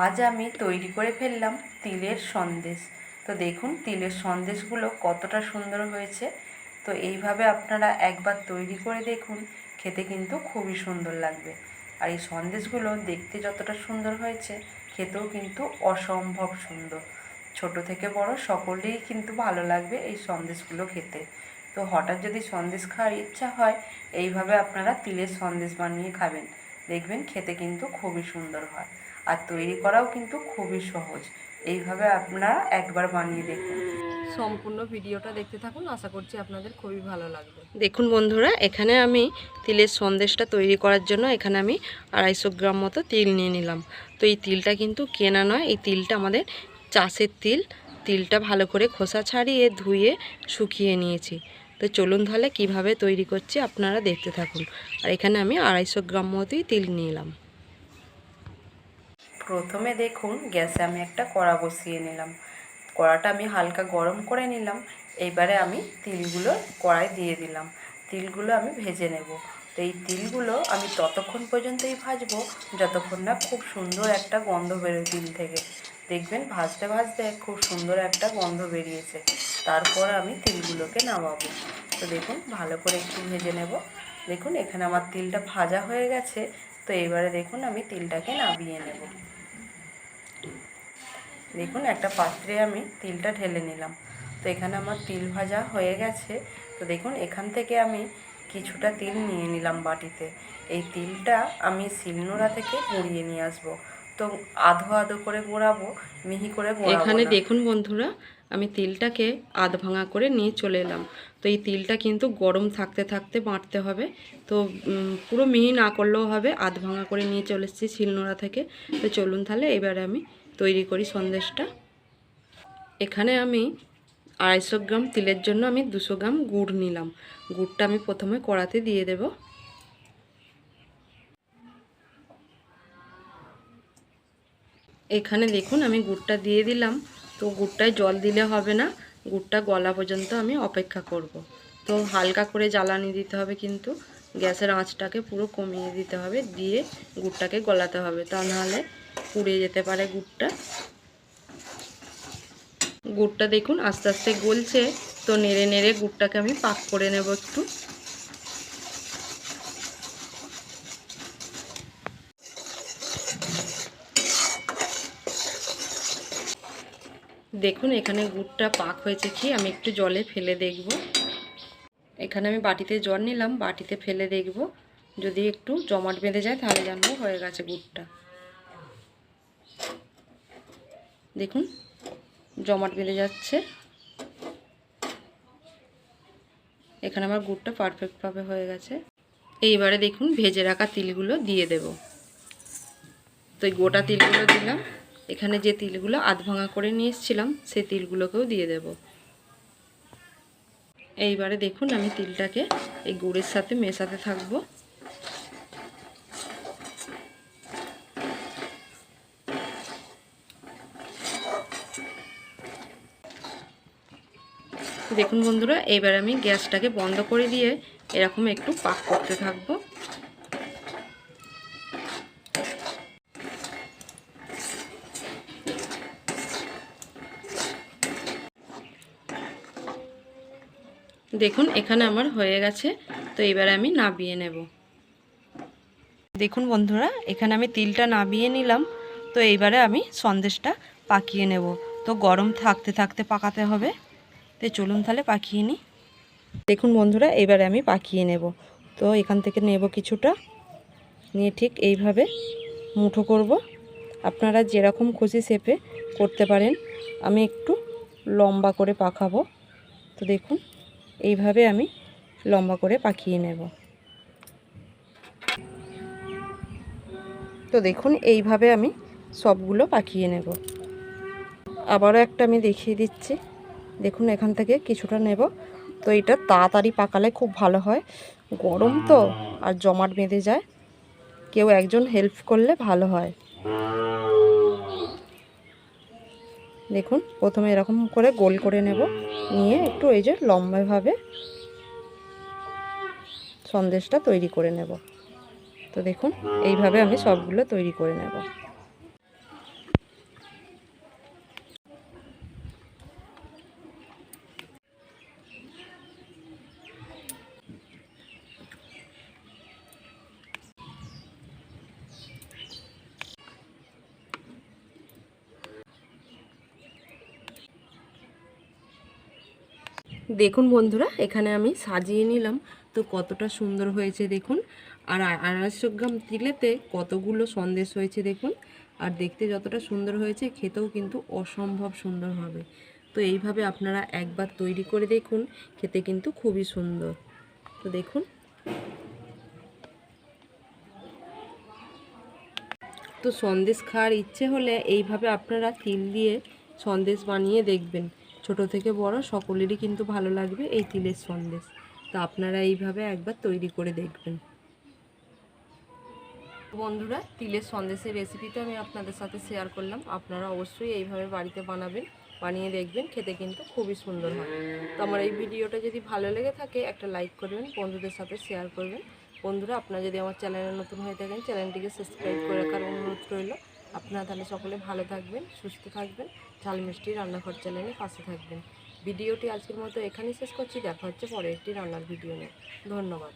আজ আমি তৈরি করে ফেললাম তিলের সন্দেশ। তো দেখুন, তিলের সন্দেশগুলো কতটা সুন্দর হয়েছে। তো এইভাবে আপনারা একবার তৈরি করে দেখুন, খেতে কিন্তু খুবই সুন্দর লাগবে। আর এই সন্দেশগুলো দেখতে যতটা সুন্দর হয়েছে, খেতেও কিন্তু অসম্ভব সুন্দর। ছোট থেকে বড় সকলেই কিন্তু ভালো লাগবে এই সন্দেশগুলো খেতে। তো হঠাৎ যদি সন্দেশ খাওয়ার ইচ্ছা হয়, এইভাবে আপনারা তিলের সন্দেশ বানিয়ে খাবেন। দেখবেন খেতে কিন্তু খুবই সুন্দর হয়। আর তৈরি করাও কিন্তু খুবই সহজ। এইভাবে আপনারা একবার বানিয়ে দেখুন। সম্পূর্ণ ভিডিওটা দেখতে থাকুন আশা করছি আপনাদের খুবই ভালো লাগবে। দেখুন বন্ধুরা এখানে আমি তিলের সন্দেশটা তৈরি করার জন্য এখানে আমি আড়াইশো গ্রাম মতো তিল নিয়ে নিলাম। তো এই তিলটা কিন্তু কেনা নয় এই তিলটা আমাদের চাষের তিল। তিলটা ভালো করে খোসা ছাড়িয়ে ধুয়ে শুকিয়ে নিয়েছি। তো চলুন তাহলে কীভাবে তৈরি করছি আপনারা দেখতে থাকুন। আর এখানে আমি আড়াইশো গ্রাম মতোই তিল নিলাম। প্রথমে দেখুন গ্যাসে আমি একটা কড়া বসিয়ে নিলাম। কড়াটা আমি হালকা গরম করে নিলাম। এইবারে আমি তিলগুলো কড়াই দিয়ে দিলাম। তিলগুলো আমি ভেজে নেব। তো এই তিলগুলো আমি ততক্ষণ পর্যন্তই ভাজবো, যতক্ষণ না খুব সুন্দর একটা গন্ধ বেরোয় তিল থেকে। দেখবেন ভাজতে ভাজতে খুব সুন্দর একটা গন্ধ বেরিয়েছে। তারপর আমি তিলগুলোকে নামাবো। তো দেখুন ভালো করে একটু ভেজে নেব। দেখুন এখানে আমার তিলটা ভাজা হয়ে গেছে। তো এবারে দেখুন আমি তিলটাকে নামিয়ে নেব। দেখুন একটা পাত্রে আমি তিলটা ঢেলে নিলাম। তো এখানে আমার তিল ভাজা হয়ে গেছে। তো দেখুন এখান থেকে আমি কিছুটা তিল নিয়ে নিলাম বাটিতে। এই তিলটা আমি শিলনোড়া থেকে গুঁড়িয়ে নিয়ে আসব। তো আধো আধো করে গোড়াবো মিহি করে এখানে দেখুন বন্ধুরা আমি তিলটাকে আধ ভাঙা করে নিয়ে চলে এলাম। তো এই তিলটা কিন্তু গরম থাকতে থাকতে বাঁটতে হবে। তো পুরো মিহি না করলেও হবে, আধ ভাঙা করে নিয়ে চলে এসেছি শিলনোড়া থেকে। তো চলুন তাহলে এবারে আমি তৈরি করি সন্দেশটা। এখানে আমি আড়াইশো গ্রাম তিলের জন্য আমি দুশো গ্রাম গুড় নিলাম। গুড়টা আমি প্রথমে কড়াতে দিয়ে দেব। এখানে দেখুন আমি গুড়টা দিয়ে দিলাম। তো গুড়টায় জল দিলে হবে না। গুড়টা গলা পর্যন্ত আমি অপেক্ষা করব। তো হালকা করে জ্বালানি দিতে হবে কিন্তু। গ্যাসের আঁচটাকে পুরো কমিয়ে দিতে হবে, দিয়ে গুড়টাকে গলাতে হবে। তা নাহলে পুড়ে যেতে পারে গুড়টা। গুড়টা দেখুন আস্তে আস্তে গলছে। তো নেড়ে নেড়ে গুড়টাকে আমি পাক করে নেব একটু। দেখুন, এখানে গুড়টা পাক হয়েছে কি, আমি একটু জলে ফেলে দেখব। এখানে আমি বাটিতে জল নিলাম, বাটিতে ফেলে দেখব। যদি একটু জমাট বেঁধে যায়, তাহলে জানব হয়ে গেছে গুড়টা। দেখুন, জমাট বেঁধে যাচ্ছে। এখানে আমার গুড়টা পারফেক্টভাবে হয়ে গেছে। এইবারে দেখুন, ভেজে রাখা তিলগুলো দিয়ে দেব। তো এই গোটা তিলগুলো দিলাম। এখানে যে তিলগুলো আধ ভাঙা করে নিয়ে এসেছিলাম, সেই তিলগুলোকেও দিয়ে দেব। এইবারে দেখুন আমি তিলটাকে এই গুড়ের সাথে মেশাতে থাকব। দেখুন বন্ধুরা এবার আমি গ্যাসটাকে বন্ধ করে দিয়ে এরকম একটু পাক করতে থাকব। দেখুন, এখানে আমার হয়ে গেছে, তো এবারে আমি নাবিয়ে নেব। দেখুন বন্ধুরা, এখানে আমি তিলটা নাবিয়ে নিলাম, তো এইবারে আমি সন্দেশটা পাকিয়ে নেব। তো গরম থাকতে থাকতে পাকাতে হবে, তো চলুন তাহলে পাকিয়ে নিই। দেখুন বন্ধুরা, এবারে আমি পাকিয়ে নেব। তো এখান থেকে নেব কিছুটা, নিয়ে ঠিক এইভাবে মুঠো করব। আপনারা যেরকম খুশি শেপে করতে পারেন, আমি একটু লম্বা করে পাকাবো। তো দেখুন এইভাবে আমি লম্বা করে পাকিয়ে নেব। তো দেখুন, এইভাবে আমি সবগুলো পাকিয়ে নেব। আবারও একটা আমি দেখিয়ে দিচ্ছি। দেখুন, এখান থেকে কিছুটা নেব। তো এটা তাড়াতাড়ি পাকালে খুব ভালো হয়। গরম তো, আর জমাট বেঁধে যায়। কেউ একজন হেল্প করলে ভালো হয়। দেখুন, প্রথমে এরকম করে গোল করে নেব। নিয়ে একটু এই যে লম্বাভাবে সন্দেশটা তৈরি করে নেব। তো দেখুন, এইভাবে আমি সবগুলো তৈরি করে নেব। দেখুন বন্ধুরা, এখানে আমি সাজিয়ে নিলাম। তো কতটা সুন্দর হয়েছে দেখুন। আর আড়াইশো গ্রাম তিলেতে কতগুলো সন্দেশ হয়েছে দেখুন। আর দেখতে যতটা সুন্দর হয়েছে, খেতেও কিন্তু অসম্ভব সুন্দর হবে। তো এইভাবে আপনারা একবার তৈরি করে দেখুন, খেতে কিন্তু খুবই সুন্দর। তো দেখুন। তো সন্দেশ খাওয়ার ইচ্ছে হলে এইভাবে আপনারা তিল দিয়ে সন্দেশ বানিয়ে দেখবেন। ছোট থেকে বড় সকলেরই কিন্তু ভালো লাগবে এই তিলের সন্দেশ। তো আপনারা এইভাবে একবার তৈরি করে দেখবেন। বন্ধুরা, তিলের সন্দেশের রেসিপিটা আমি আপনাদের সাথে শেয়ার করলাম। আপনারা অবশ্যই এইভাবে বাড়িতে বানাবেন, বানিয়ে দেখবেন, খেতে কিন্তু খুবই সুন্দর হয়। তো আমার এই ভিডিওটা যদি ভালো লেগে থাকে, একটা লাইক করবেন, বন্ধুদের সাথে শেয়ার করবেন। বন্ধুরা, আপনারা যদি আমার চ্যানেলে নতুন হয়ে থাকেন চ্যানেলটিকে সাবস্ক্রাইব করে রাখার অনুরোধ রইল। আপনারা তাহলে সকলে ভালো থাকবেন, সুস্থ থাকবেন। ঝাল মিষ্টি রান্নাঘর চ্যানেলে পাশে থাকবেন। ভিডিওটি আজকের মতো এখানেই শেষ করছি। দেখা হচ্ছে পরে একটি রান্নার ভিডিও নিয়ে। ধন্যবাদ।